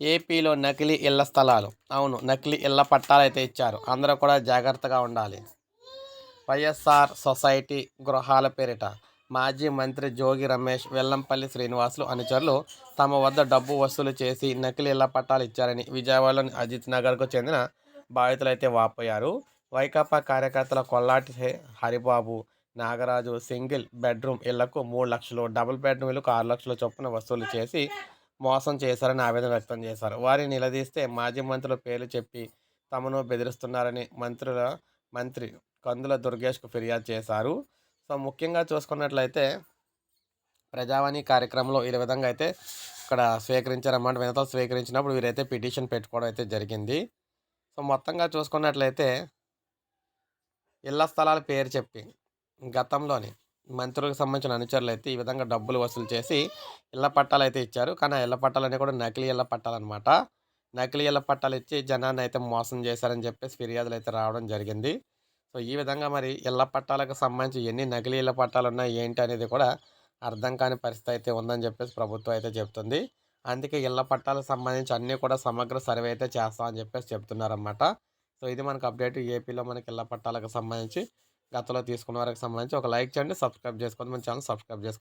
ఏపీలో నకిలీ ఇళ్ళ స్థలాలు. అవును నకిలీ ఇళ్ళ పట్టాలు అయితే ఇచ్చారు. అందరూ కూడా జాగ్రత్తగా ఉండాలి. వైఎస్ఆర్ సొసైటీ గృహాల పేరిట మాజీ మంత్రి జోగి రమేష్ వెల్లంపల్లి శ్రీనివాసులు అనుచరులు తమ వద్ద డబ్బు వసూలు చేసి నకిలీ ఇళ్ళ పట్టాలు ఇచ్చారని విజయవాడలోని అజిత్ నగర్కు చెందిన బాధితులు అయితే వాపోయారు. వైకాపా కార్యకర్తల కొల్లాటి హె- హరిబాబు నాగరాజు సింగిల్ బెడ్రూమ్ ఇళ్ళకు మూడు లక్షలు డబుల్ బెడ్రూమ్ ఇళ్ళకు ఆరు లక్షల చొప్పున వసూలు చేసి మోసం చేశారని ఆవేదన వ్యక్తం చేశారు. వారిని నిలదీస్తే మాజీ మంత్రుల పేర్లు చెప్పి తమను బెదిరిస్తున్నారని మంత్రుల మంత్రి కందుల దుర్గేష్కు ఫిర్యాదు చేశారు. సో ముఖ్యంగా చూసుకున్నట్లయితే ప్రజావాణి కార్యక్రమంలో ఈ విధంగా అయితే ఇక్కడ స్వీకరించారన్నమాట వినతలు స్వీకరించినప్పుడు వీరైతే పిటిషన్ పెట్టుకోవడం అయితే జరిగింది. సో మొత్తంగా చూసుకున్నట్లయితే ఇళ్ళ స్థలాల పేరు చెప్పి గతంలోని మంత్రులకు సంబంధించిన అనుచరులు అయితే ఈ విధంగా డబ్బులు వసూలు చేసి ఇళ్ళ పట్టాలు అయితే ఇచ్చారు. కానీ ఆ ఇళ్ళ పట్టాలన్నీ కూడా నకిలీ ఇళ్ళ పట్టాలన్నమాట. నకిలీ ఇళ్ళ పట్టాలు ఇచ్చి జనాన్ని అయితే మోసం చేశారని చెప్పేసి ఫిర్యాదులు అయితే రావడం జరిగింది. సో ఈ విధంగా మరి ఇళ్ళ పట్టాలకు సంబంధించి ఎన్ని నకిలీ ఇళ్ళ పట్టాలు ఉన్నాయి ఏంటి అనేది కూడా అర్థం కాని పరిస్థితి అయితే ఉందని చెప్పేసి ప్రభుత్వం అయితే చెప్తుంది. అందుకే ఇళ్ళ పట్టాలకు సంబంధించి అన్నీ కూడా సమగ్ర సర్వే అయితే చేస్తామని చెప్పేసి చెప్తున్నారన్నమాట. సో ఇది మనకు అప్డేట్. ఏపీలో మనకి ఇళ్ళ పట్టాలకు సంబంధించి గతంలో తీసుకున్న వారికి సంబంధించి ఒక లైక్ చేయండి సబ్స్క్రైబ్ చేసుకోండి మన ఛానల్ సబ్స్క్రైబ్ చేసుకోండి